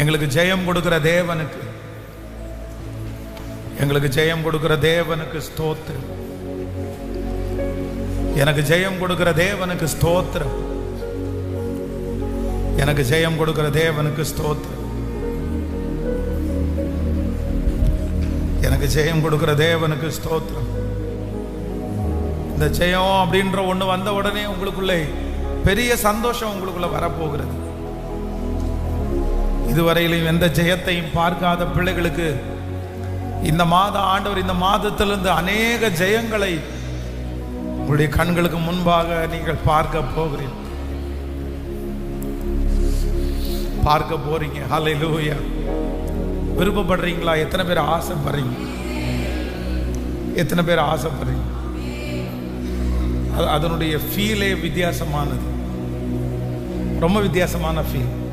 எங்களுக்கு ஜெயம் கொடுக்கிற தேவனுக்கு எங்களுக்கு ஜெயம் கொடுக்கிற தேவனுக்கு ஸ்தோத்திரம். எனக்கு ஜெயம் கொடுக்கிற தேவனுக்கு ஸ்தோத்திரம். எனக்கு ஜெயம் கொடுக்கிற தேவனுக்கு ஸ்தோத்திரம். எனக்கு ஜெயம் கொடுக்கிற தேவனுக்கு ஸ்தோத்திரம். இந்த ஜெயம் அப்படின்ற ஒண்ணு வந்த உடனே உங்களுக்குள்ளே பெரிய சந்தோஷம் உங்களுக்குள்ள வரப்போகிறது. இதுவரையிலும் எந்த ஜெயத்தையும் பார்க்காத பிள்ளைகளுக்கு இந்த மாத ஆண்டவர் இந்த மாதத்திலிருந்து அநேக ஜெயங்களை உங்களுடைய கண்களுக்கு முன்பாக நீங்கள் பார்க்க போகிறீர்கள் பார்க்க போறீங்க. ஹalleluya விருப்பப்படுறீங்களா? எத்தனை பேர் ஆசைப்படுறீங்க? எத்தனை பேர் ஆசைப்படுறீங்க? அது- அதனுடைய ஃபீலே வித்தியாசமானது. ரொம்ப வித்தியாசமான ஃபீல்